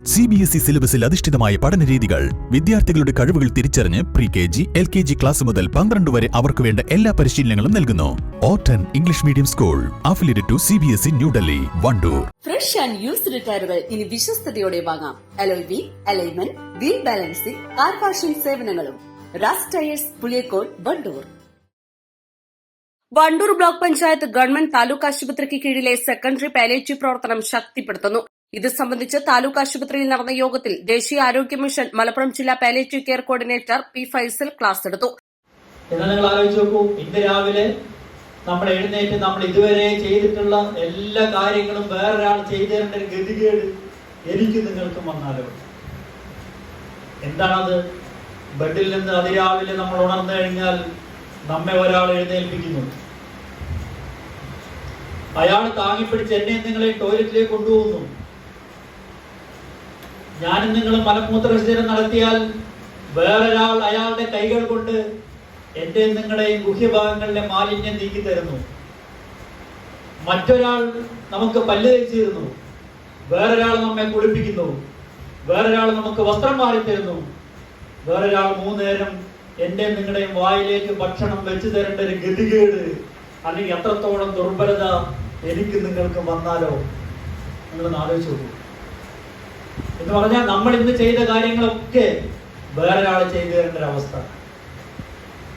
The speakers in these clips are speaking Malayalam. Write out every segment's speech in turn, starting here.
സി ബി എസ് ഇ സിലബസിൽ അധിഷ്ഠിതമായ പഠന രീതികൾ വിദ്യാർത്ഥികളുടെ കഴിവുകൾ തിരിച്ചറിഞ്ഞ് pre K G L K G class മുതൽ പന്ത്രണ്ട് വരെ അവർക്ക് വേണ്ട എല്ലാ പരിശീലനങ്ങളും നൽകുന്നു. ഓട്ടൻ English medium school affiliated to C B S E New Delhi Wandoor fresh and used ടയറുകൾ ഇനി വിശ്വസ്തയോടെ വാങ്ങാം. Alloy B alignment wheel balancing car washing സേവനങ്ങളും. Raz tyres Puliyakkol Wandoor Wandoor block panchayat government taluk ആശുപത്രിക്ക് കീഴിലെ സെക്കൻഡറി പാലേറ്റീവ് പ്രവർത്തനം ശക്തിപ്പെടുത്തുന്നു. ഇത് സംബന്ധിച്ച് താലൂക്ക് ആശുപത്രിയിൽ നടന്ന യോഗത്തിൽ ദേശീയ ആരോഗ്യ മിഷൻ മലപ്പുറം ജില്ലാ palliative care coordinator P Faisal class എടുത്തു. എന്നാൽ നിങ്ങൾ ആലോചിച്ച് ഇന്ന് രാവിലെ നമ്മൾ എഴുന്നേറ്റ് നമ്മൾ ഇതുവരെ ചെയ്തിട്ടുള്ള എല്ലാ കാര്യങ്ങളും വേറൊരാൾ ചെയ്തു തരേണ്ട ഒരു ഗതികേട് എനിക്ക് നിങ്ങൾക്കും വന്നാലോ? എന്താണത്? ബെഡിൽ നിന്ന് അതിരാവിലെ നമ്മൾ ഉണർന്നു കഴിഞ്ഞാൽ നമ്മെ ഒരാൾ എഴുന്നേൽപ്പിക്കുന്നു. അയാൾ താങ്ങിപ്പിടിച്ച് എന്നെ നിങ്ങളെ ടോയ്ലറ്റിലേക്ക് കൊണ്ടുപോകുന്നു. ഞാനും നിങ്ങളും മലമൂത്ര വിസർജനം നടത്തിയാൽ വേറൊരാൾ അയാളുടെ കൈകൾ കൊണ്ട് എന്റെ നിങ്ങളുടെയും ഗുഹ്യഭാഗങ്ങളിലെ മാലിന്യം നീക്കി തരുന്നു. മറ്റൊരാൾ നമുക്ക് പല്ല് തേച്ച് തരുന്നു വേറൊരാൾ നമ്മെ കുളിപ്പിക്കുന്നു. വേറൊരാൾ നമുക്ക് വസ്ത്രം മാറി തരുന്നു. വേറൊരാൾ മൂന്നേരം എന്റെ നിങ്ങളുടെയും വായിലേക്ക് ഭക്ഷണം വെച്ചു തരേണ്ട ഒരു ഗതികേട് അല്ലെങ്കിൽ എത്രത്തോളം ദുർബലത എനിക്ക് നിങ്ങൾക്ക് വന്നാലോ? നിങ്ങൾ ആലോചിച്ചു നോക്കൂ. എന്ന് പറഞ്ഞാൽ നമ്മൾ ഇന്ന് ചെയ്ത കാര്യങ്ങളൊക്കെ വേറൊരാൾ ചെയ്തു തരേണ്ട ഒരു അവസ്ഥ.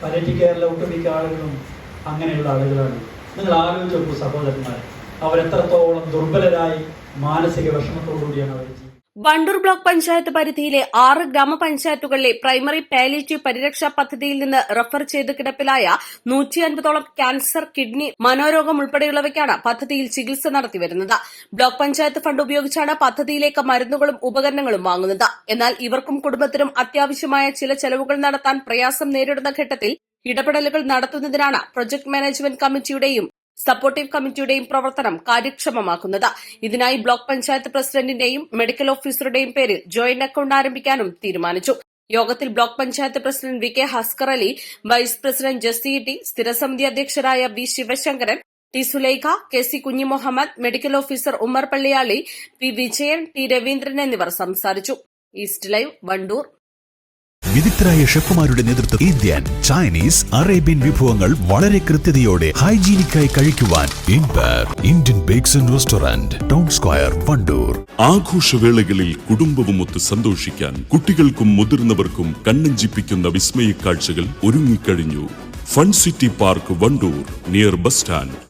പലറ്റി കേരള ഒട്ടുമിക്ക ആളുകളും അങ്ങനെയുള്ള ആളുകളാണ്. നിങ്ങൾ ആലോചിച്ചു സഹോദരന്മാരെ. അവരെത്രത്തോളം ദുർബലരായി മാനസിക വിഷമത്തോടുകൂടിയാണ് അവർ വണ്ടൂർ ബ്ലോക്ക് പഞ്ചായത്ത് പരിധിയിലെ ആറ് ഗ്രാമപഞ്ചായത്തുകളിലെ പ്രൈമറി പാലിയേറ്റീവ് പരിരക്ഷാ പദ്ധതിയിൽ നിന്ന് റഫർ ചെയ്ത് കിടപ്പിലായ നൂറ്റി അൻപതോളം ക്യാൻസർ കിഡ്നി മനോരോഗം ഉൾപ്പെടെയുള്ളവയ്ക്കാണ് പദ്ധതിയിൽ ചികിത്സ നടത്തിവരുന്നത് ബ്ലോക്ക് പഞ്ചായത്ത് ഫണ്ട് ഉപയോഗിച്ചാണ് പദ്ധതിയിലേക്ക് മരുന്നുകളും ഉപകരണങ്ങളും വാങ്ങുന്നത്. എന്നാൽ ഇവർക്കും കുടുംബത്തിനും അത്യാവശ്യമായ ചില ചെലവുകൾ നടത്താൻ പ്രയാസം നേരിടുന്ന ഘട്ടത്തിൽ ഇടപെടലുകൾ നടത്തുന്നതിനാണ് പ്രൊജക്ട് മാനേജ്മെന്റ് കമ്മിറ്റിയുടെയും സപ്പോർട്ടീവ് കമ്മിറ്റിയുടെയും പ്രവർത്തനം കാര്യക്ഷമമാക്കുന്നത്. ഇതിനായി ബ്ലോക്ക് പഞ്ചായത്ത് പ്രസിഡന്റിന്റെയും മെഡിക്കൽ ഓഫീസറുടെയും പേരിൽ ജോയിന്റ് അക്കൌണ്ട് ആരംഭിക്കാനും തീരുമാനിച്ചു. യോഗത്തിൽ block panchayat president V K Haskar Ali vice president Jessy T സ്ഥിരസമിതി അധ്യക്ഷരായ V Sivasankaran T Sulaikha K C Kunjimuhammad medical officer Ummer Palliyali P Vijayan T Raveendran എന്നിവർ സംസാരിച്ചു. East live Wandoor. വിദഗ്ധരായ ഷെഫുമാരുടെ നേതൃത്വം ഇന്ത്യൻ ചൈനീസ് അറേബ്യൻ വിഭവങ്ങൾ വളരെ കൃത്യതയോടെ ഹൈജീനിക്കായി കഴിക്കുവാൻ Indian bakes and restaurant town square Wandoor. ആഘോഷവേളകളിൽ കുടുംബവും ഒത്ത് സന്തോഷിക്കാൻ കുട്ടികൾക്കും മുതിർന്നവർക്കും കണ്ണഞ്ചിപ്പിക്കുന്ന വിസ്മയ കാഴ്ചകൾ ഒരുങ്ങിക്കഴിഞ്ഞു. Fun city park Wandoor near bus stand.